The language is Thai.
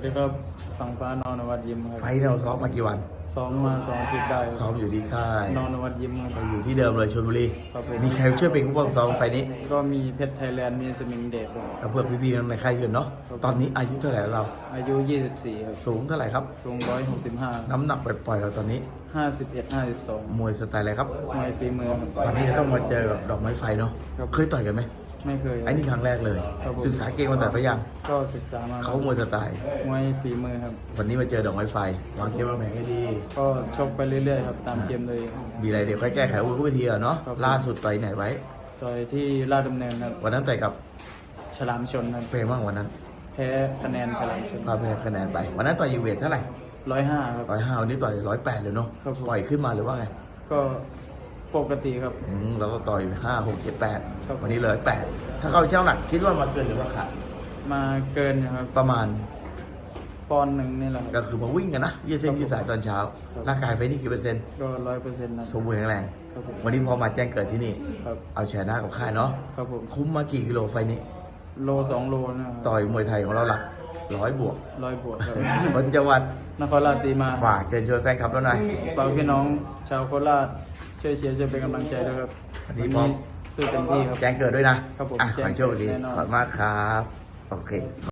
วัสดีครับสังฟ้านอนวัดยิมคไฟรับท์เราซ้อมมากี่วัน ซ้อมมาสองอาทิตย์ได้คซ้อรับมอยู่ที่ค่ายนอนวัดยิมคเรารับ อยู่ที่เดิมเลยชลบุรี ครับผม มีใครช่วยเป็นผู้ปกครองไฟล์นี้ก็มีเพชรไทยแลนด์มีสมิงเดชด้วยแล้วเพื่อพี่ๆในค่ายอื่นเนาะ ครับ ตอนนี้อายุเท่าไหร่แล้วเรา อายุ 24 ครับสูงเท่าไหร่ครับ สูง165 น้ำหนักปล่อยๆเราตอนนี้ 51 52มวยสไตล์อะไรครับ มวยปีมือครับ วันนี้จะต้องมาเจอกับดอกไม้ไฟเนาะ ครับ เคยต่อยกันไหม ไม่เคยไอ้นี่ครั้งแรกเลย ครับผม ศึกษาเก่งมาแต่พยังก็ศึกษามาเขามวยสไตล์มวยปีมือครับ วันนี้มาเจอดอกไม้ไฟ วางเกมวางแผนให้ดี ก็ชกไปเรื่อยๆครับตามเกมเลย มีอะไรเดี๋ยวค่อยแก้ไขวุ้นทีอะเนาะครับล่าสุดต่อยไหนไว้ ต่อยที่ลาดดำเนินครับวันนั้นต่อยกับฉลามชนครับเปรมั่งวันนั้นแพ้คะแนนฉลามชนพาแพ้คะแนนไป วันนั้นต่อยยูเวทเท่าไหร่105ครับ ร้อยห้าวันนี้ต่อยร้อยแปดเลยเนาะครับผม ปล่อยขึ้นมาหรือว่าไงก็ ปกติครับ อืมเราก็ต่อยห้าหกเจ็ดแปดครับ วันนี้เลยแปดถ้าเข้าเช่าหนักคิดว่ามาเกินหรือว่าขาดมาเกินนะครับประมาณปอนด์หนึ่งนี่แหละครับก็คือมาวิ่งกันนะยืดเส้นยืดสายตอนเช้าครับ ร่างกายไปนี่กี่เปอร์เซ็นต์ก็ร้อยเปอร์เซ็นต์นะสมบูรณ์แข็งแรง ครับผมวันนี้พอมาแจ้งเกิดที่นี่ ครับเอาชนะกับค่ายเนาะครับผมคุ้มมากี่กิโลไฟล์นี้ โลสองโลนะครับต่อยมวยไทยของเราหลักร้อยบวกร้อยบวกครับ คนจังหวัดนครราชสีมาฝากเชิญชวนแฟนคลับแล้วหน่อยฝากพี่น้องชาวโคราช ช่วยเชียร์ช่วยเป็นกำลังใจด้วยครับวันนี้พร้อม สู้เต็มที่ครับ แจ้งเกิดด้วยนะครับผม อะขแจ้องให้โชคดีแน่นอน ขอบคุณมากครับ โอเค